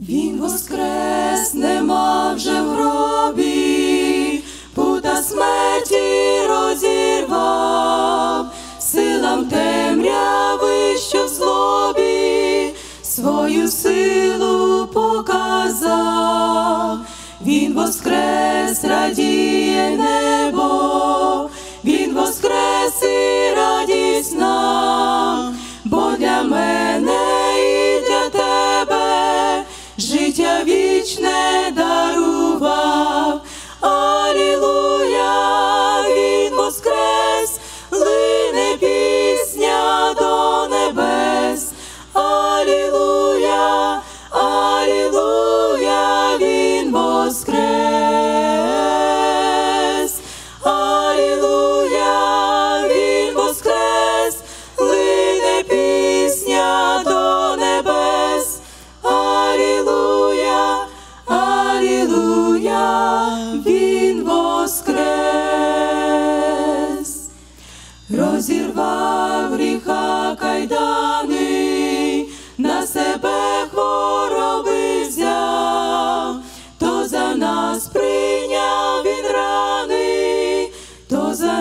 Він воскрес, нема вже в гробі, пута смерті розірвав, силам темряви, що в злобі, свою силу показав, він воскрес, радіє вічне дарував. Алілуя, він воскрес, лине пісня до небес. Алілуя, алілуя, він воскрес. Алілуя,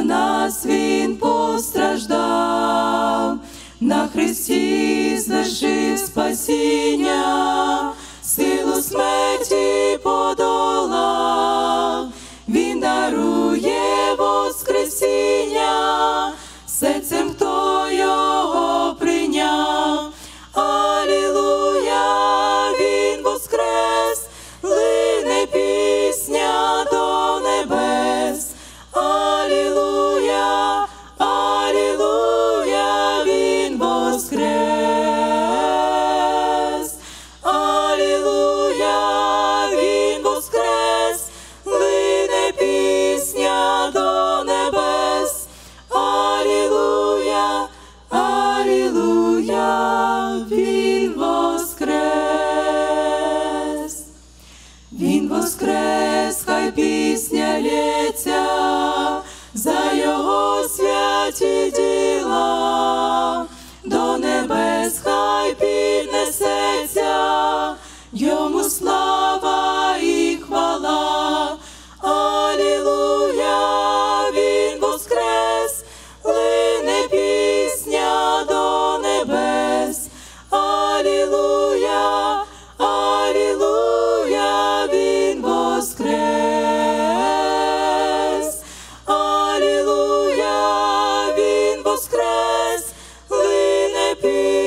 нас він постраждав, на Христі знайшив спасіння, Він воскрес, хай пісня лється за його святі діла, до небес хай піднесеться, йому слава воскрес, лине пісня